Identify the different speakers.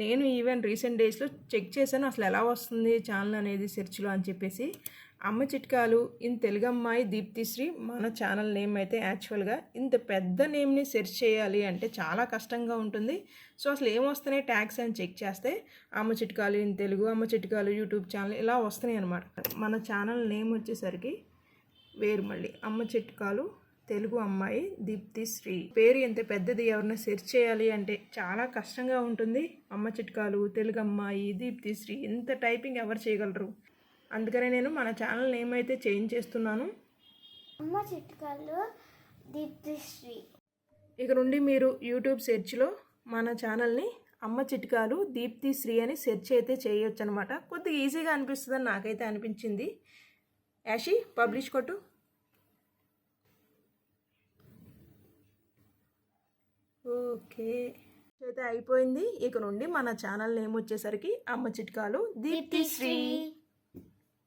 Speaker 1: నేను even recent డేస్లో check చేశాను అసలు ఎలా వస్తుంది ఛానల్ అనేది సెర్చ్లో అని చెప్పేసి. అమ్మ చిట్కాలు ఇన్ తెలుగు అమ్మాయి దీప్తిశ్రీ మన ఛానల్ నేమ్ అయితే యాక్చువల్గా ఇంత పెద్ద నేమ్ని సెర్చ్ చేయాలి అంటే చాలా కష్టంగా ఉంటుంది. సో అసలు ఏమొస్తున్నాయి ట్యాగ్స్ అని చెక్ చేస్తే అమ్మ చిట్కాలు ఇన్ తెలుగు అమ్మ చిట్కాలు యూట్యూబ్ ఛానల్ ఇలా వస్తున్నాయి అనమాట మన ఛానల్ నేమ్ వచ్చేసరికి వేరు మళ్ళీ అమ్మ చిట్కాలు తెలుగు అమ్మాయి దీప్తి శ్రీ. పేరు ఎంత పెద్దది ఎవరైనా సెర్చ్ చేయాలి అంటే చాలా కష్టంగా ఉంటుంది. అమ్మ చిట్కాలు తెలుగు అమ్మాయి దీప్తి శ్రీ ఇంత టైపింగ్ ఎవరు చేయగలరు? అందుకనే నేను మన ఛానల్ నేమ్ అయితే చేంజ్ చేస్తున్నాను.
Speaker 2: అమ్మ చిట్కాలు దీప్తిశ్రీ
Speaker 1: ఇక నుండి మీరు యూట్యూబ్ సెర్చ్లో మన ఛానల్ని అమ్మ చిట్కాలు దీప్తి శ్రీ అని సెర్చ్ అయితే చేయొచ్చు అనమాట కొద్దిగా ఈజీగా అనిపిస్తుందని నాకైతే అనిపించింది. యాషి పబ్లిష్ కొట్టు. ఓకే. అయితే అయిపోయింది. ఇక నుండి మన ఛానల్ నేమ్ వచ్చేసరికి అమ్మ చిట్కాలు. దీప్తిశ్రీ